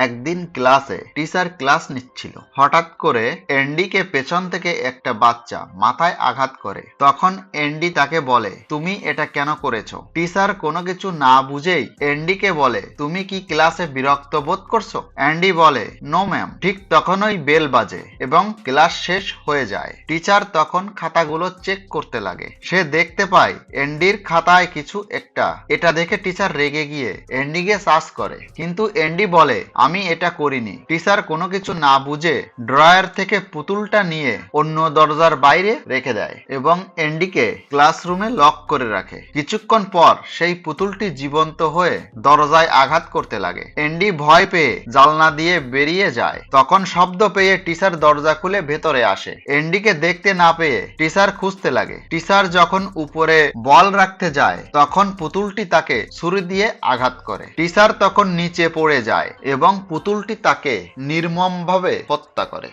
একদিন ক্লাসে teacher class নিচ্ছিল। হঠাৎ করে এন্ডিকে পেছন থেকে একটা বাচ্চা মাথায় আঘাত করে। তখন এন্ডি তাকে বলে, তুমি এটা কেন করেছ? টিচার কোনো কিছু না বুঝেই এন্ডিকে বলে, তুমি কি ক্লাসে বিরক্ত বোধ করছ? অ্যান্ডি বলে, নো, ম্যাম। ঠিক তখনই বেল বাজে এবং ক্লাস শেষ হয়ে যায়। টিচার তখন খাতাগুলো চেক করতে লাগে। সে দেখতে পায় এন্ডির খাতায় কিছু একটা। এটা দেখে টিচার রেগে গিয়ে এন্ডিকে সার্চ করে। কিন্তু এন্ডি বলে আমি এটা করিনি। টিচার কোনো কিছু না বুঝে ড্রয়ার থেকে পুতুলটা নিয়ে অন্য দরজার বাইরে রেখে দেয় এবং এন্ডিকে ক্লাসরুমে লক করে রাখে। কিছুক্ষণ পর সেই পুতুলটি জীবন্ত হয়ে দরজায় আঘাত করতে লাগে। এন্ডি ভয় পেয়ে জালনা দিয়ে বেরিয়ে যায়। তখন শব্দ পেয়ে টিচার দরজা খুলে ভেতরে আসে। এন্ডিকে দেখতে না পেয়ে টিচার খুঁজতে লাগে। টিচার যখন উপরে বল রাখতে যায়, তখন পুতুলটি তাকে ছুরি দিয়ে আঘাত করে। টিচার তখন নিচে পড়ে যায় এবং পুতুলটি তাকে নির্মমভাবে হত্যা করে।